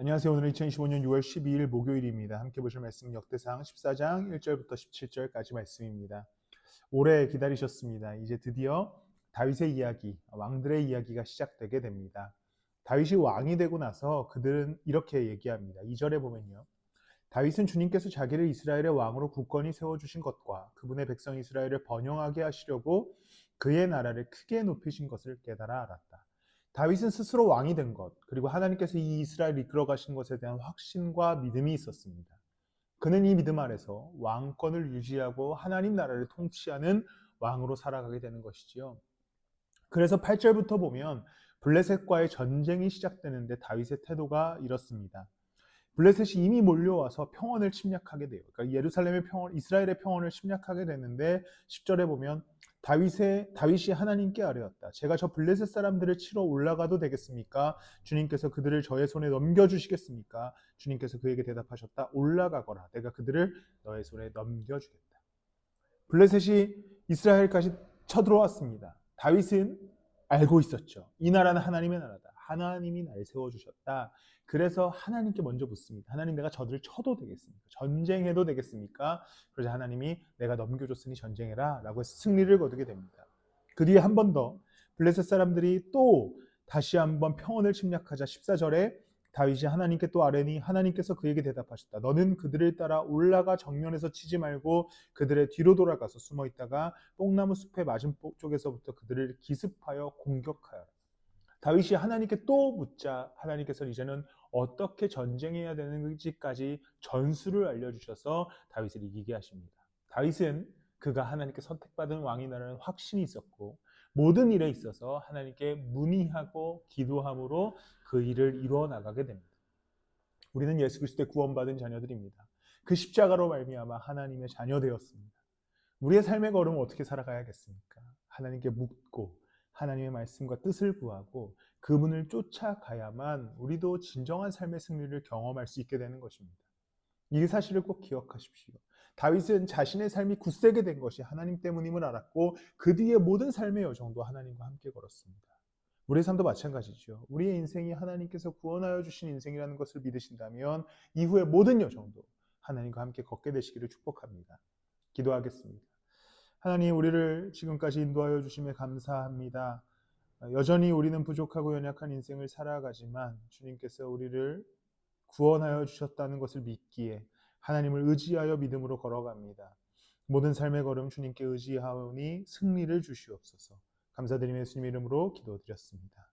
안녕하세요. 오늘은 2025년 6월 12일 목요일입니다. 함께 보실 말씀 역대상 14장 1절부터 17절까지 말씀입니다. 오래 기다리셨습니다. 이제 드디어 다윗의 이야기, 왕들의 이야기가 시작되게 됩니다. 다윗이 왕이 되고 나서 그들은 이렇게 얘기합니다. 2절에 보면요. 다윗은 주님께서 자기를 이스라엘의 왕으로 굳건히 세워주신 것과 그분의 백성 이스라엘을 번영하게 하시려고 그의 나라를 크게 높이신 것을 깨달아 알았다. 다윗은 스스로 왕이 된 것, 그리고 하나님께서 이 이스라엘을 이끌어 가신 것에 대한 확신과 믿음이 있었습니다. 그는 이 믿음 아래서 왕권을 유지하고 하나님 나라를 통치하는 왕으로 살아가게 되는 것이지요. 그래서 8절부터 보면 블레셋과의 전쟁이 시작되는데 다윗의 태도가 이렇습니다. 블레셋이 이미 몰려와서 평원을 침략하게 돼요. 그러니까 예루살렘의 평원, 이스라엘의 평원을 침략하게 되는데 10절에 보면 다윗의 다윗이 하나님께 아뢰었다. 제가 저 블레셋 사람들을 치러 올라가도 되겠습니까? 주님께서 그들을 저의 손에 넘겨 주시겠습니까? 주님께서 그에게 대답하셨다. 올라가거라. 내가 그들을 너의 손에 넘겨 주겠다. 블레셋이 이스라엘까지 쳐들어왔습니다. 다윗은 알고 있었죠. 이 나라는 하나님의 나라다. 하나님이 날 세워 주셨다. 그래서 하나님께 먼저 묻습니다. 하나님 내가 저들을 쳐도 되겠습니까? 전쟁해도 되겠습니까? 그러자 하나님이 내가 넘겨줬으니 전쟁해라 라고 해서 승리를 거두게 됩니다. 그 뒤에 한 번 더 블레셋 사람들이 또 다시 한번 평원을 침략하자 14절에 다윗이 하나님께 또 아뢰니 하나님께서 그에게 대답하셨다. 너는 그들을 따라 올라가 정면에서 치지 말고 그들의 뒤로 돌아가서 숨어 있다가 뽕나무 숲의 맞은 쪽에서부터 그들을 기습하여 공격하여라. 다윗이 하나님께 또 묻자 하나님께서는 이제는 어떻게 전쟁해야 되는지까지 전술을 알려주셔서 다윗을 이기게 하십니다. 다윗은 그가 하나님께 선택받은 왕이라는 확신이 있었고 모든 일에 있어서 하나님께 문의하고 기도함으로 그 일을 이루어 나가게 됩니다. 우리는 예수 그리스도의 구원받은 자녀들입니다. 그 십자가로 말미암아 하나님의 자녀 되었습니다. 우리의 삶의 걸음은 어떻게 살아가야겠습니까? 하나님께 묻고 하나님의 말씀과 뜻을 구하고 그분을 쫓아가야만 우리도 진정한 삶의 승리를 경험할 수 있게 되는 것입니다. 이 사실을 꼭 기억하십시오. 다윗은 자신의 삶이 굳세게 된 것이 하나님 때문임을 알았고 그 뒤에 모든 삶의 여정도 하나님과 함께 걸었습니다. 우리의 삶도 마찬가지죠. 우리의 인생이 하나님께서 구원하여 주신 인생이라는 것을 믿으신다면 이후의 모든 여정도 하나님과 함께 걷게 되시기를 축복합니다. 기도하겠습니다. 하나님 우리를 지금까지 인도하여 주심에 감사합니다. 여전히 우리는 부족하고 연약한 인생을 살아가지만 주님께서 우리를 구원하여 주셨다는 것을 믿기에 하나님을 의지하여 믿음으로 걸어갑니다. 모든 삶의 걸음 주님께 의지하오니 승리를 주시옵소서. 감사드리며 예수님 이름으로 기도드렸습니다.